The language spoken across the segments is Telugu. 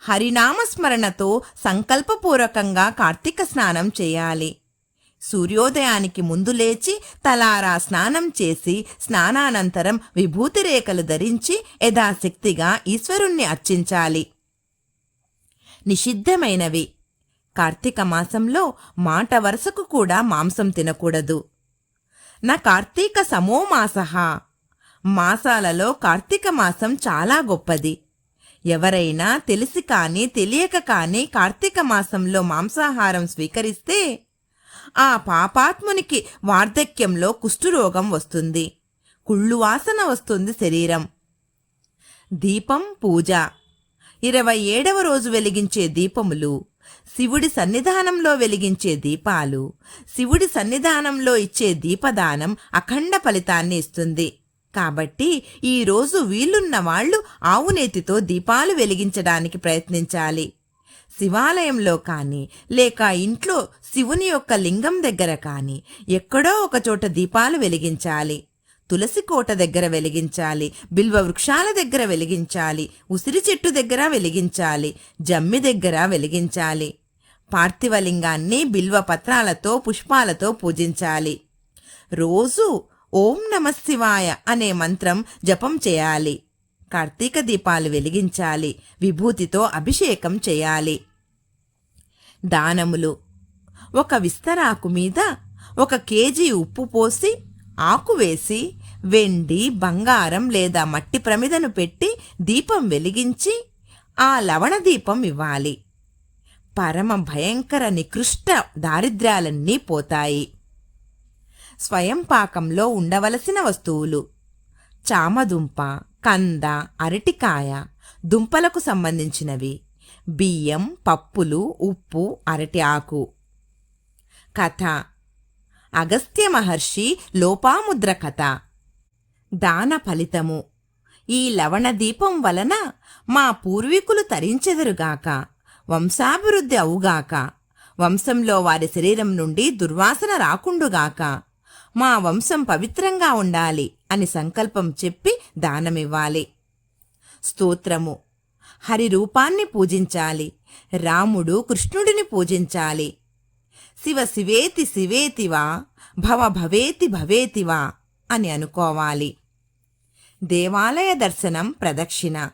హరినామస్మరణతో సంకల్పపూర్వకంగా కార్తీక స్నానం చేయాలి. సూర్యోదయానికి ముందు లేచి తలారా స్నానం చేసి స్నానానంతరం విభూతి రేఖలు ధరించి యథాశక్తిగా ఈశ్వరుణ్ణి అర్చించాలి. నిషిద్ధమైనవి. కార్తీక మాసంలో మాట వరుసకు కూడా మాంసం తినకూడదు. నా కార్తీక సమోమాస. మాసాలలో కార్తీక మాసం చాలా గొప్పది. ఎవరైనా తెలిసి కానీ తెలియక కానీ కార్తీక మాసంలో మాంసాహారం స్వీకరిస్తే ఆ పాపాత్మునికి వార్ధక్యంలో కుష్ఠురోగం వస్తుంది. కుళ్ళు వాసన వస్తుంది శరీరం. దీపం పూజ. ఇరవై ఏడవ రోజు వెలిగించే దీపములు శివుడి సన్నిధానంలో వెలిగించే దీపాలు శివుడి సన్నిధానంలో ఇచ్చే దీపదానం అఖండ ఫలితాన్ని ఇస్తుంది. కాబట్టి ఈ రోజు వీలున్న వాళ్ళు ఆవునేతితో దీపాలు వెలిగించడానికి ప్రయత్నించాలి. శివాలయంలో కానీ లేక ఇంట్లో శివుని యొక్క లింగం దగ్గర కానీ ఎక్కడో ఒక చోట దీపాలు వెలిగించాలి. తులసి కోట దగ్గర వెలిగించాలి బిల్వ వృక్షాల దగ్గర వెలిగించాలి ఉసిరి చెట్టు దగ్గర వెలిగించాలి జమ్మి దగ్గర వెలిగించాలి. పార్థివలింగాన్ని బిల్వ పత్రాలతో పుష్పాలతో పూజించాలి. రోజు ఓం నమ శివాయ అనే మంత్రం జపం చేయాలి. కార్తీక దీపాలు వెలిగించాలి. విభూతితో అభిషేకం చేయాలి. దానములు. ఒక విస్తరాకు మీద ఒక కేజీ ఉప్పు పోసి ఆకు వేసి వెండి బంగారం లేదా మట్టి ప్రమిదను పెట్టి దీపం వెలిగించి ఆ లవణ దీపం ఇవ్వాలి. పరమ భయంకర నికృష్ట దారిద్ర్యాలన్నీ పోతాయి. స్వయం పాకంలో ఉండవలసిన వస్తువులు. చామదుంప కంద అరటికాయ దుంపలకు సంబంధించినవి. బియ్యం పప్పులు ఉప్పు అరటి ఆకు. కథ. అగస్త్య మహర్షి లోపాముద్ర కథ. దాన ఫలితము. ఈ లవణ దీపం వలన మా పూర్వీకులు తరించెదరుగాక వంశాభివృద్ధి అవుగాక వంశంలో వారి శరీరం నుండి దుర్వాసన రాకుండుగాక మా వంశం పవిత్రంగా ఉండాలి అని సంకల్పం చెప్పి దానమివ్వాలి. స్తోత్రము. హరి రూపాన్ని పూజించాలి. రాముడు కృష్ణుడిని పూజించాలి. శివ శివేతి శివేతివా భవ భవేతి భవేతివా అని అనుకోవాలి. దేవాలయ దర్శనం ప్రదక్షిణ.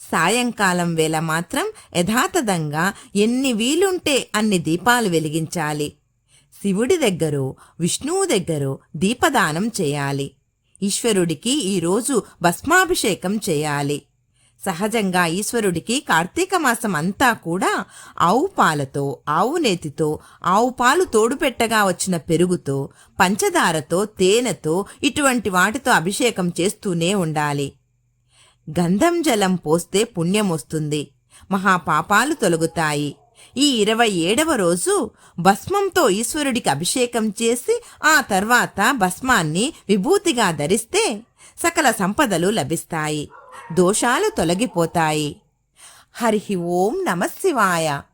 సాయంకాలం వేళ మాత్రం యథాతథంగా ఎన్ని వీలుంటే అన్ని దీపాలు వెలిగించాలి. శివుడి దగ్గరో విష్ణువు దగ్గరో దీపదానం చేయాలి. ఈశ్వరుడికి ఈరోజు భస్మాభిషేకం చేయాలి. సహజంగా ఈశ్వరుడికి కార్తీక మాసం అంతా కూడా ఆవు పాలతో ఆవు నేతితో ఆవు పాలు తోడుపెట్టగా వచ్చిన పెరుగుతో పంచదారతో తేనెతో ఇటువంటి వాటితో అభిషేకం చేస్తూనే ఉండాలి. గంధం జలం పోస్తే పుణ్యం వస్తుంది. మహాపాపాలు తొలగుతాయి. ఈ ఇరవై ఏడవ రోజు భస్మంతో ఈశ్వరుడికి అభిషేకం చేసి ఆ తర్వాత భస్మాన్ని విభూతిగా ధరిస్తే సకల సంపదలు లభిస్తాయి. దోషాలు తొలగిపోతాయి. హరి ఓం నమశివాయ శివాయ.